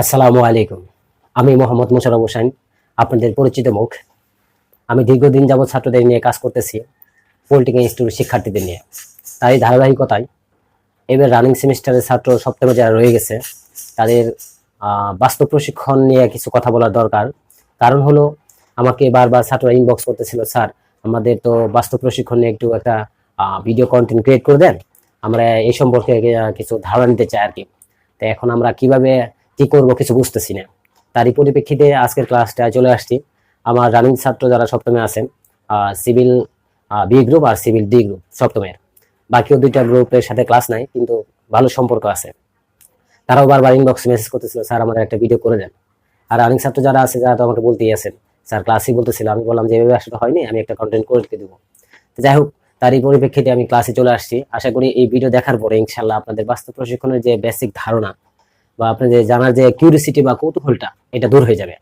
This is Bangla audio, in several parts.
আসসালামু আলাইকুম। আমি মোহাম্মদ মোশারফ হোসেন, আপনাদের পরিচিত মুখ। আমি দীর্ঘদিন যাবৎ ছাত্রদের নিয়ে কাজ করতেছি পলিটিক্যাল ইনস্টিটিউট শিক্ষার্থীদের নিয়ে। তাই ধারাবাহিকতায় এবার রানিং সেমিস্টারের ছাত্র সপ্তমে যারা রয়ে গেছে, তাদের বাস্তব প্রশিক্ষণ নিয়ে কিছু কথা বলার দরকার। কারণ হলো, আমাকে বারবার ছাত্ররা ইনবক্স করতেছিল, স্যার, আমাদের তো বাস্তব প্রশিক্ষণ নিয়ে একটু একটা ভিডিও কন্টেন্ট ক্রিয়েট করে দেন। আমরা এই সম্পর্কে কিছু ধারণা নিতে চাই আর কি তো এখন আমরা কীভাবে কি করব কিছু বুঝতেছি না। তারই পরিপ্রেক্ষিতে আজকের ক্লাসটা চলে আসছি। আমার রানিং ছাত্র যারা সপ্তমে আছেন সিভিল বি গ্রুপ আর সিভিল ডি গ্রুপ সপ্তমের। বাকিও দুইটা গ্রুপের সাথে ক্লাস নাই, কিন্তু ভালো সম্পর্ক আছে। তারাও বারবার ইনবক্স মেসেজ করতেছিল, স্যার, আমাদের একটা ভিডিও করে দেন। আর রানিং ছাত্র যারা আছে, যারা তো আমাকে বলতেই আছেন, স্যার ক্লাসই বলতেছিল। আমি বললাম যে, এভাবে আসলে হয়নি, আমি একটা কন্টেন্ট করে দেবো। যাই হোক, তারই পরিপ্রেক্ষিতে আমি ক্লাসে চলে আসছি। আশা করি এই ভিডিও দেখার পরে ইনশাল্লাহ আপনাদের বাস্তব প্রশিক্ষণের যে বেসিক ধারণা বা আপনাদের জানার যে কিউরিসিটি বা কৌতূহলটা, এটা দূর হয়ে যাবে।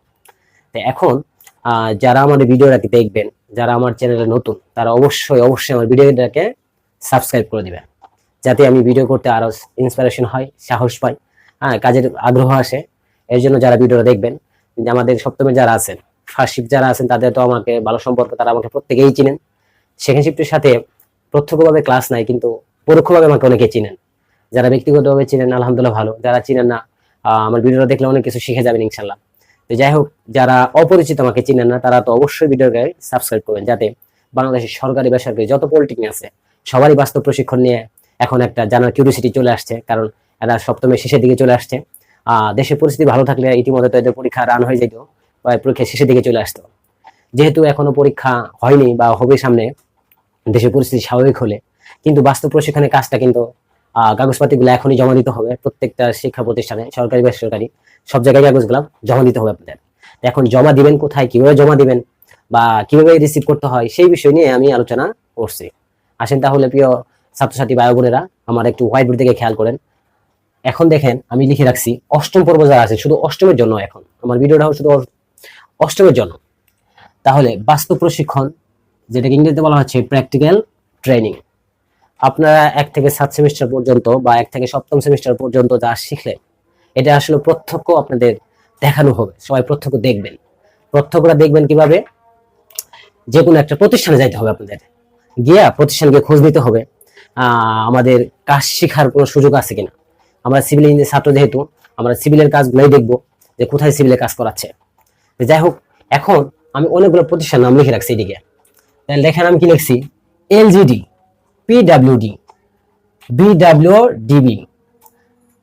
তো এখন যারা আমার ভিডিওটাকে দেখবেন, যারা আমার চ্যানেলে নতুন, তারা অবশ্যই অবশ্যই আমার ভিডিওটাকে সাবস্ক্রাইব করে দিবেন। যাতে আমি ভিডিও করতে আরও ইন্সপিরেশন হয়, সাহস পাই হ্যাঁ কাজের আগ্রহ আসে। এর জন্য যারা ভিডিওটা দেখবেন আমাদের সপ্তমে যারা আছেন ফার্স্ট যারা আছেন, তাদের তো আমাকে, ভালো সম্পর্ক, তারা আমাকে প্রত্যেকেই চিনেন। সেকেন্ড শিফটের সাথে প্রত্যক্ষভাবে ক্লাস নাই, কিন্তু পরোক্ষভাবে আমাকে অনেকে চিনেন। যারা ব্যক্তিগতভাবে চিনেন আলহামদুলিল্লাহ ভালো। যারা চিনেন না আমার ভিডিওটা দেখলে অনেক কিছু শিখে যাবেন ইনশাল্লাহ তো যাই হোক, যারা অপরিচিত আমাকে চিনেন না, তারা তো অবশ্যই ভিডিওকে সাবস্ক্রাইব করবেন যাতে বাংলাদেশের সরকারি, বেসরকারি যত পলিটিক আছে, সবারই বাস্তব প্রশিক্ষণ নিয়ে এখন একটা জানার কিউরিসিটি চলে আসছে। কারণ এরা সপ্তমের শেষের দিকে চলে আসছে। দেশের পরিস্থিতি ভালো থাকলে ইতিমধ্যে তো এদের পরীক্ষা রান হয়ে যেত বা পরীক্ষা শেষের দিকে চলে আসতো। যেহেতু এখনও পরীক্ষা হয়নি বা হবে সামনে, দেশের পরিস্থিতি স্বাভাবিক হলে, কিন্তু বাস্তব প্রশিক্ষণের কাজটা কিন্তু কাগজপাতিগুলো এখনই জমা দিতে হবে প্রত্যেকটা শিক্ষা প্রতিষ্ঠানে, সরকারি বেসরকারি, সব জায়গায় কাগজগুলো জমা দিতে হবে আপনাদের। এখন জমা দিবেন কোথায়, কীভাবে জমা দিবেন বা কীভাবে রিসিভ করতে হয়, সেই বিষয় নিয়ে আমি আলোচনা করছি। আসেন তাহলে প্রিয় ছাত্রছাত্রী ভাই বোনেরা, আমার একটু হোয়াইট বোর্ড দিকে খেয়াল করেন। এখন দেখেন, আমি লিখে রাখছি, অষ্টম পর্ব যারা আছে শুধু অষ্টমের জন্য এখন, আমার ভিডিওটাও শুধু অষ্টমের জন্য। তাহলে বাস্তব প্রশিক্ষণ, যেটাকে ইংরেজিতে বলা হচ্ছে প্র্যাকটিক্যাল ট্রেনিং আপনারা এক থেকে সাত সেমিস্টার পর্যন্ত বা এক থেকে সপ্তম সেমিস্টার পর্যন্ত যা শিখলেন, এটা আসলে প্রত্যক্ষ আপনাদের দেখানো হবে। সবাই প্রত্যক্ষ দেখবেন। প্রত্যক্ষটা দেখবেন কীভাবে? যে কোনো একটা প্রতিষ্ঠানে যাইতে হবে আপনাদের। গিয়া প্রতিষ্ঠানকে খোঁজ নিতে হবে আমাদের কাজ শেখার কোনো সুযোগ আছে কিনা। আমরা সিভিল ইঞ্জিনিয়ার ছাত্র যেহেতু, আমরা সিভিলের কাজগুলোই দেখব যে কোথায় সিভিলের কাজ করাচ্ছে। যাই হোক, এখন আমি অনেকগুলো প্রতিষ্ঠান নাম লিখে রাখছি এদিকে। লেখার আমি কি লিখছি? এলজিডি বিডাব্লিউ ডিবি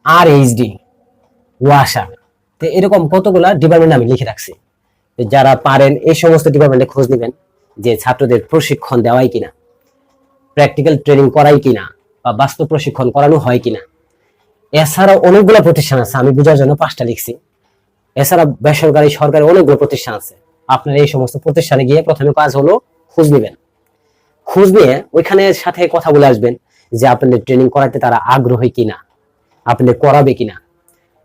আর এইচডি ওয়াসা তো এরকম কতগুলা ডিপার্টমেন্ট আমি লিখে রাখছি? তো যারা পারেন এই সমস্ত ডিপার্টমেন্টে খোঁজ নেবেন যে ছাত্রদের প্রশিক্ষণ দেওয়াই কিনা প্র্যাকটিক্যাল ট্রেনিং করাই কিনা, বা বাস্তব প্রশিক্ষণ করানো হয় কিনা। এছাড়াও অনেকগুলো প্রতিষ্ঠান আছে, আমি বোঝার জন্য পাঁচটা লিখছি। এছাড়া বেসরকারি, সরকারি অনেকগুলো প্রতিষ্ঠান আছে। আপনার এই সমস্ত প্রতিষ্ঠানে গিয়ে প্রথমে কাজ হলো খোঁজ নেবেন। খোঁজ নিয়ে ওইখানে সাথে কথা বলে আসবেন যে আপনাদের ট্রেনিং করাতে তারা আগ্রহী কিনা, আপনাদের করাবে কিনা।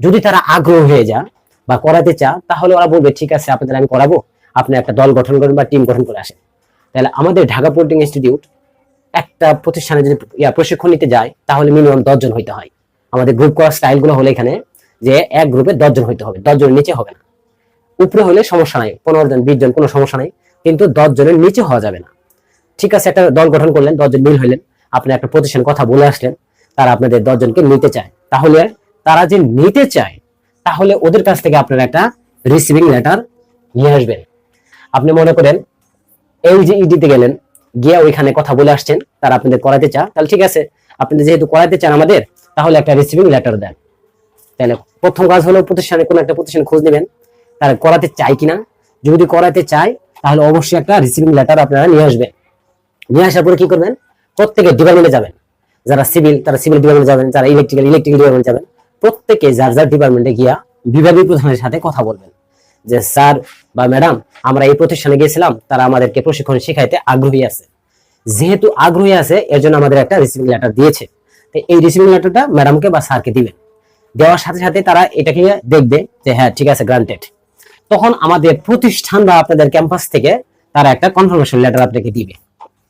যদি তারা আগ্রহ হয়ে যায় বা করাতে চা তাহলে ওরা বলবে, ঠিক আছে, আপনাদের আমি করাবো। আপনি একটা দল গঠন করেন বা টিম গঠন করে আসেন। তাহলে আমাদের ঢাকা পোল্টিং ইনস্টিটিউট একটা প্রতিষ্ঠানে যদি ইয়া প্রশিক্ষণ নিতে যায়, তাহলে মিনিমাম দশজন হইতে হয়। আমাদের গ্রুপ করার স্টাইলগুলো হলো এখানে যে এক গ্রুপে দশজন হইতে হবে, দশজনের নিচে হবে না। উপরে হলে সমস্যা নাই, পনেরো জন, বিশ জন, কোনো সমস্যা নাই। কিন্তু দশ জনের নিচে হওয়া যাবে না। ঠিক আছে, একটা দল গঠন করলেন, দশজন মিল হইলেন। আপনি একটা প্রতিষ্ঠান কথা বলে আসলেন, তারা আপনাদের দশজনকে নিতে চায়। তাহলে তারা যে নিতে চায়, তাহলে ওদের কাছ থেকে আপনারা একটা রিসিভিং লেটার নিয়ে আসবেন। আপনি মনে করেন, এই যে ইডিতে গেলেন, গিয়ে ওইখানে কথা বলে আসছেন, তারা আপনাদের করাতে চা তাহলে ঠিক আছে আপনাদের যেহেতু করাতে চান আমাদের, তাহলে একটা রিসিভিং লেটার দেন। তাহলে প্রথম কাজ হলো প্রতিষ্ঠানে কোনো একটা প্রতিষ্ঠান খোঁজ নেবেন, তারা করাতে চায় কিনা। যদি করাতে চায়, তাহলে অবশ্যই একটা রিসিভিং লেটার আপনারা নিয়ে আসবেন। নিয়ে আসার পরে কি করবেন? প্রত্যেকের ডিপার্টমেন্টে যাবেন। যারা সিভিল তারা সিভিল ডিপার্টমেন্টে যাবেন, যারা ইলেকট্রিক্যাল ইলেকট্রিক্যাল ডিপার্টমেন্টে যাবেন। প্রত্যেকে যার যার ডিপার্টমেন্টে গিয়া বিভাগীয় প্রধানের সাথে কথা বলবেন। যে, স্যার বা ম্যাডাম, আমরা এই প্রতিষ্ঠানে গিয়েছিলাম, তারা আমাদেরকে প্রশিক্ষণ শেখাইতে আগ্রহী আছে। যেহেতু আগ্রহী আছে এর জন্য আমাদের একটা রিসিভিং লেটার দিয়েছে। তো এই রিসিভিং লেটারটা ম্যাডামকে বা স্যারকে দিবেন। দেওয়ার সাথে সাথে তারা এটাকে দেখবে যে হ্যাঁ ঠিক আছে গ্রান্টেড তখন আমাদের প্রতিষ্ঠান বা আপনাদের ক্যাম্পাস থেকে তারা একটা কনফার্মেশন লেটার আপনাকে দিবে।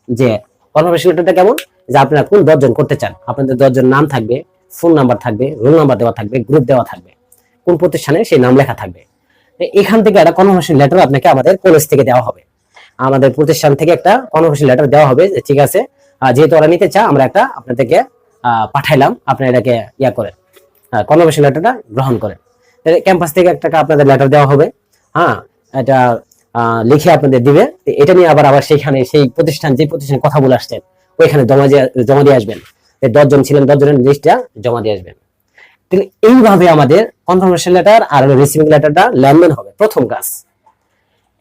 যে কনফার্মেশন কেমন? যে আপনারা কোন দশজন করতে চান? আপনাদের দশজন নাম থাকবে ফোন নাম্বার থাকবে রোল নাম্বার দেওয়া থাকবে গ্রুপ দেওয়া থাকবে। কোন প্রতিষ্ঠানে সেই নাম লেখা থাকবে। এখান থেকে একটা কনফার্মেশন লেটার আপনাকে আমাদের কলেজ থেকে দেওয়া হবে। আমাদের প্রতিষ্ঠান থেকে একটা কনফার্মেশন লেটার দেওয়া হবে ঠিক আছে যেহেতু ওরা নিতে চা আমরা একটা আপনাদেরকে পাঠাইলাম, আপনারা এটাকে ইয়া করেন। কনফার্মেশন লেটারটা গ্রহণ করেন। ক্যাম্পাস থেকে একটা আপনাদের লেটার দেওয়া হবে। হ্যাঁ এটা লিখে আপনাদের দিবে। এটা নিয়ে আবার আবার সেইখানে সেই প্রতিষ্ঠান, যে প্রতিষ্ঠানে কথা বলে আসছেন, ওইখানে জমা দিয়ে জমা দিয়ে আসবেন। দশজন ছিলেন, দশজনের লিস্টটা জমা দিয়ে আসবেন। তাহলে এইভাবে আমাদের কনফার্মেশন লেটার আর রিসিভিং লেটারটা লেনদেন হবে, প্রথম কাজ।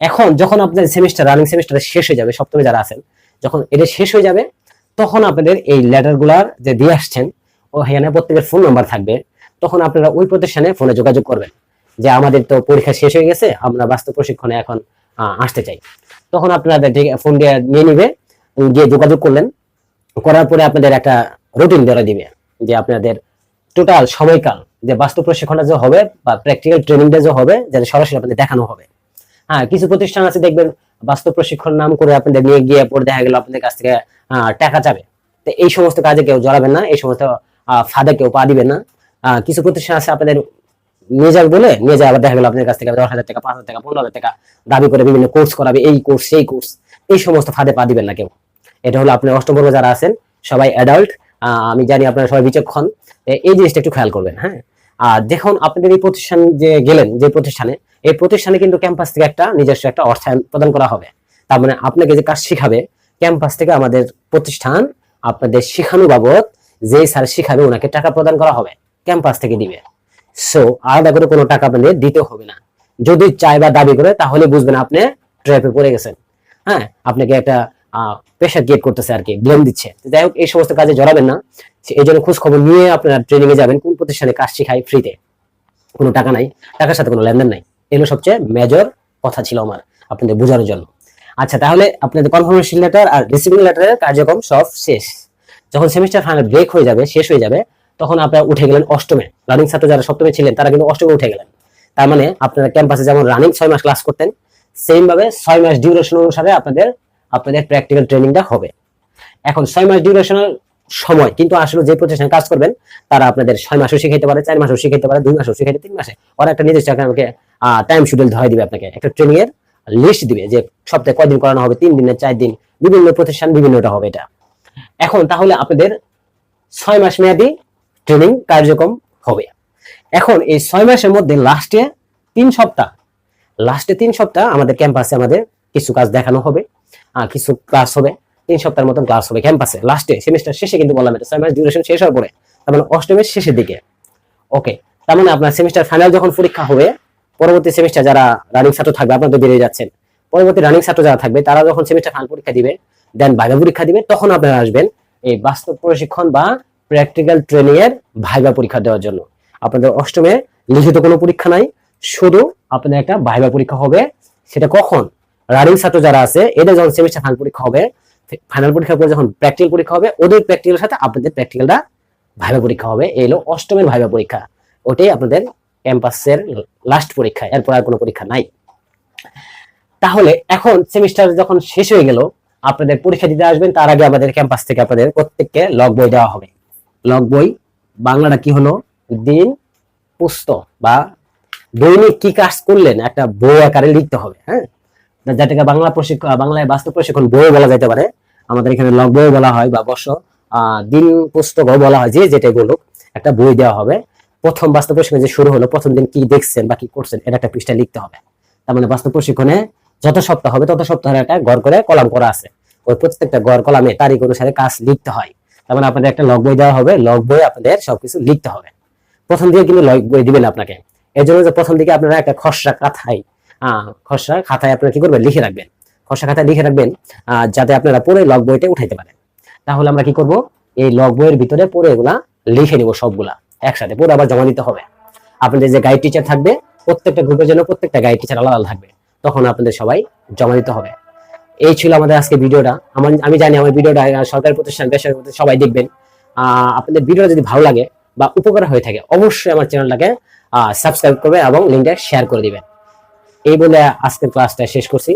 এখন যখন আপনাদের সেমিস্টার রানিং সেমিস্টার শেষ হয়ে যাবে, সপ্তমে যারা আছেন, যখন এটা শেষ হয়ে যাবে, তখন আপনাদের এই লেটারগুলার যে দিয়ে আসছেন, ও এখানে প্রত্যেকের ফোন নাম্বার থাকবে। তখন আপনারা ওই প্রতিষ্ঠানে ফোনে যোগাযোগ করবেন। যে আমাদের তো পরীক্ষা শেষ হয়ে গেছে, আমরা বাস্তব প্রশিক্ষণে এখন আসতে চাই। তখন আপনাদের ফোন দিয়ে নিয়ে নিবে গিয়ে যোগাযোগ করলেন। করার পরে আপনাদের একটা রুটিন ধরে দিবে যে আপনাদের টোটাল সময়কাল, যে বাস্তব প্রশিক্ষণটা যে হবে বা প্র্যাকটিক্যাল ট্রেনিংটা যে হবে যাতে সরাসরি আপনাদের দেখানো হবে। হ্যাঁ কিছু প্রতিষ্ঠান আছে দেখবেন বাস্তব প্রশিক্ষণ নাম করে আপনাদের নিয়ে গিয়ে পরে দেখা গেল আপনাদের কাছ থেকে টাকা চাবে তো এই সমস্ত কাজে কেউ জড়াবেন না, এই সমস্ত ফাঁদে কেউ পা দিবেন না। কিছু প্রতিষ্ঠান আছে আপনাদের নিয়ে যাবে বলে, নিয়ে যায়, আবার দেখা গেল আপনার কাছ থেকে দশ হাজার টাকা, পাঁচ হাজার টাকা, পনেরো টাকা দাবি করে বিভিন্ন কোর্স করাবে, এই কোর্স সেই কোর্স এই সমস্ত ফাঁদে পা দিবেন না কেউ। এটা হলো আপনি অষ্টম বর্গ যারা আছেন, সবাই অ্যাডাল্ট আমি জানি আপনারা সবাই বিচক্ষণ এই জিনিসটা একটু খেয়াল করবেন হ্যাঁ? আর দেখুন, আপনাদের এই প্রতিষ্ঠান যে গেলেন, যে প্রতিষ্ঠানে, এই প্রতিষ্ঠানে কিন্তু ক্যাম্পাস থেকে একটা নিজস্ব একটা অর্থায়ন প্রদান করা হবে। তার মানে আপনাকে যে কাজ শিখাবে ক্যাম্পাস থেকে আমাদের প্রতিষ্ঠান আপনাদের শেখানো বাবদ যে স্যার শিখাবে, ওনাকে টাকা প্রদান করা হবে ক্যাম্পাস থেকে দিবে। সো আলাদা করে কোনো টাকা আপনাদের দিতে হবে না। যদি চাই বা দাবি করে, তাহলে বুঝবেন আপনি ট্র্যাপে পড়ে গেছেন। হ্যাঁ আপনাকে একটা প্রেশার ক্রিয়েট করতেছে আর কি ব্লেম দিচ্ছে। যাই হোক, এই সমস্ত কাজে জড়াবেন না। এই জন্য খোঁজ খবর নিয়ে আপনারা ট্রেনিং এ যাবেন, কোন প্রতিষ্ঠানে কাজ শিখাই ফ্রিতে কোনো টাকা নাই, টাকার সাথে কোনো লেনদেন নাই। এগুলো সবচেয়ে মেজর কথা ছিল আমার, আপনাদের বোঝানোর জন্য। আচ্ছা তাহলে আপনাদের কনফার্মেশন লেটার আর রিসিভিং লেটারের কার্যক্রম সব শেষ। যখন সেমিস্টার ফাইনাল ব্রেক হয়ে যাবে, শেষ হয়ে যাবে তখন আপনারা উঠে গেলেন অষ্টমে। রানিং ছাত্র যারা সপ্তমে ছিলেন, তারা কিন্তু অষ্টমে উঠে গেলেন। তার মানে আপনারা ক্যাম্পাসে যেমন রানিং ছয় মাস ক্লাস করতেন সেম ভাবে ছয় মাস ডিউরেশন অনুসারে আপনাদের আপনাদের প্র্যাকটিক্যাল ট্রেনিংটা হবে। এখন ছয় মাস ডিউরেশনের সময়, কিন্তু আসলে যে প্রতিষ্ঠানে কাজ করবেন, তারা আপনাদের ছয় মাসও শিখাইতে পারে, চার মাসও শিখাইতে পারে, দুই মাসও শিখাইতে তিন মাসে। ওরা একটা নির্দিষ্ট আমাকে টাইম শিডিউল ধরে দিবে আপনাকে। একটা ট্রেনিং এর লিস্ট দিবে যে সপ্তাহে কয়দিন করানো হবে, তিন দিনে চার দিন, বিভিন্ন প্রতিষ্ঠান বিভিন্নটা হবে এটা। এখন তাহলে আপনাদের ছয় মাস মেয়াদি ট্রেনিং কার্যক্রম হবে। এখন এই ছয় মাসের মধ্যে লাস্টে তিন সপ্তাহ লাস্টে তিন সপ্তাহ আমাদের ক্যাম্পাসে আমাদের কিছু কাজ দেখানো হবে কিছু ক্লাস হবে, তিন সপ্তাহের মতন ক্লাস হবে ক্যাম্পাসে লাস্টে সেমিস্টার শেষে কিন্তু বললাম এটা, ছয় মাস ডিউরেশন শেষ হওয়ার পরে, তার মানে অষ্টমের শেষের দিকে। ওকে তার মানে আপনার সেমিস্টার ফাইনাল যখন পরীক্ষা হবে, পরবর্তী সেমিস্টার যারা রানিং ছাত্র থাকবে, আপনারা তো বেরিয়ে যাচ্ছেন। পরবর্তী রানিং ছাত্র যারা থাকবে, তারা যখন সেমিস্টার ফাইনাল পরীক্ষা দিবে দেন ভাইবা পরীক্ষা দিবে, তখন আপনারা আসবেন এই বাস্তব প্রশিক্ষণ বা প্র্যাকটিক্যাল ট্রেনিং এর ভাইবা পরীক্ষা দেওয়ার জন্য। আপনাদের অষ্টমে লিখিত কোনো পরীক্ষা নাই, শুধু আপনাদের একটা ভাইবা পরীক্ষা হবে। সেটা কখন? রানিং ছাত্র যারা আছে, এদের যখন সেমিস্টার ফাইনাল পরীক্ষা হবে ফাইনাল পরীক্ষার পরে যখন প্র্যাকটিক্যাল পরীক্ষা হবে, ওদের প্র্যাকটিক্যাল সাথে আপনাদের প্র্যাকটিক্যালটা ভাইবা পরীক্ষা হবে। এই হলো অষ্টমের ভাইবা পরীক্ষা। ওটাই আপনাদের ক্যাম্পাসের লাস্ট পরীক্ষা, এরপর আর কোনো পরীক্ষা নাই। তাহলে এখন সেমিস্টার যখন শেষ হয়ে গেল, আপনাদের পরীক্ষা দিতে আসবেন, তার আগে আমাদের ক্যাম্পাস থেকে আপনাদের প্রত্যেককে লগ বই দেওয়া হবে। লগ বই, বাংলাটা কি হলো? দিন পুস্তক বা দৈনিক কি কাজ করলেন? একটা বই আকারে লিখতে হবে হ্যাঁ? যেটাকে বাংলা প্রশিক্ষণ বাংলায় বাস্তব প্রশিক্ষণ বই বলা যেতে পারে। আমাদের এখানে লগ বই বলা হয় বা বর্ষ দিন পুস্তকও বলা হয়, যে যেটাই বলুক, একটা বই দেওয়া হবে। প্রথম বাস্তব প্রশিক্ষণ যে শুরু হলো, প্রথম দিন কি দেখছেন বা কি করছেন, এটা একটা পৃষ্ঠা লিখতে হবে। তার মানে বাস্তব প্রশিক্ষণে যত সপ্তাহ হবে, তত সপ্তাহের একটা গড় করে কলাম করা আছে। ওই প্রত্যেকটা গড়, কলামে তারিখ অনুসারে কাজ লিখতে হয়। মানে আপনাদের একটা লগ বই দেওয়া হবে। লগ বই আপনাদের সবকিছু লিখতে হবে। প্রথম দিকে কিন্তু লগ বই দিবেন আপনাকে। এর জন্য প্রথম দিকে আপনারা একটা খসড়া খাতায় খসড়া খাতায় আপনারা কি করবেন? লিখে রাখবেন। খসড়া খাতায় লিখে রাখবেন যাতে আপনারা পরে লগ বইটা উঠাইতে পারেন। তাহলে আমরা কি করব? এই লগ বইয়ের ভিতরে পরে এগুলা লিখে নিব সবগুলা। একসাথে পরে আবার জমা দিতে হবে। আপনাদের যে গাইড টিচার থাকবে, প্রত্যেকটা গ্রুপের জন্য প্রত্যেকটা গাইড টিচার আলাদা থাকবে। তখন আপনাদের সবাই জমা দিতে হবে। এই ছিল আমাদের আজকে ভিডিওটা। আমার, আমি জানি আমার ভিডিওটা সরকারি প্রতিষ্ঠান, বেসরকারি প্রতিষ্ঠান, সবাই দেখবেন। আপনাদের ভিডিওটা যদি ভালো লাগে বা উপকার হয়ে থাকে, অবশ্যই আমার চ্যানেলটাকে সাবস্ক্রাইব করবে এবং লিঙ্কটা শেয়ার করে দিবেন। এই বলে আজকের ক্লাসটা শেষ করছি।